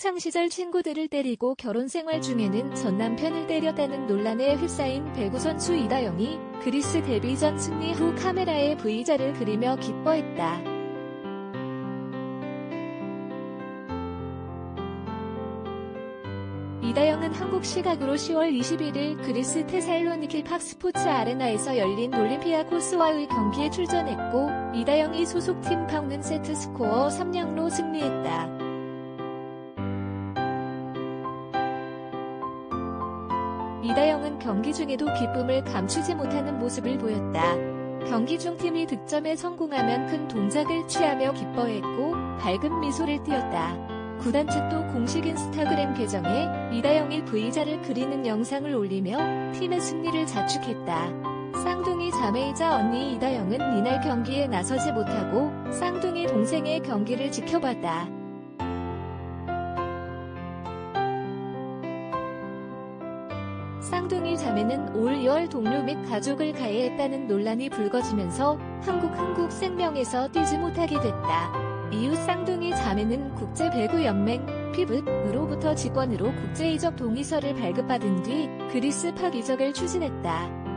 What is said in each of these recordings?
학창시절 친구들을 때리고 결혼생활 중에는 전 남편을 때렸다는 논란에 휩싸인 배구 선수 이다영이 그리스 데뷔전 승리 후 카메라에 V자를 그리며 기뻐했다. 이다영은 한국 시각으로 10월 21일 그리스 테살로니키 팍스포츠 아레나에서 열린 올림피아 코스와의 경기에 출전했고 이다영이 소속팀 파우는 세트 스코어 3량로 승리했다. 이다영은 경기 중에도 기쁨을 감추지 못하는 모습을 보였다. 경기 중 팀이 득점에 성공하면 큰 동작을 취하며 기뻐했고 밝은 미소를 띄었다. 구단 측도 공식 인스타그램 계정에 이다영이 V자를 그리는 영상을 올리며 팀의 승리를 자축했다. 쌍둥이 자매이자 언니 이다영은 이날 경기에 나서지 못하고 쌍둥이 동생의 경기를 지켜봤다. 쌍둥이 자매는 올 2월 동료 및 가족을 가해했다는 논란이 불거지면서 한국 한국생명에서 뛰지 못하게 됐다. 이후 쌍둥이 자매는 국제배구연맹 피붓으로부터 직원으로 국제이적 동의서를 발급받은 뒤 그리스 팍 이적을 추진했다.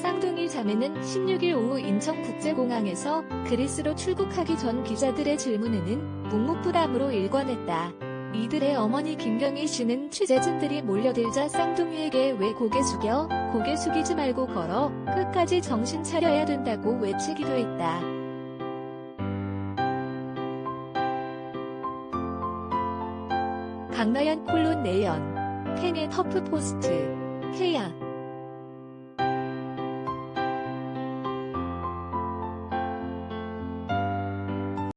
쌍둥이 자매는 16일 오후 인천국제공항에서 그리스로 출국하기 전 기자들의 질문에는 묵묵부담으로 일관했다. 이들의 어머니 김경희 씨는 취재진들이 몰려들자 쌍둥이에게 왜 고개 숙여 고개 숙이지 말고 걸어 끝까지 정신 차려야 된다고 외치기도 했다. 강나연 콜론 내연 팬의 터프 포스트 케야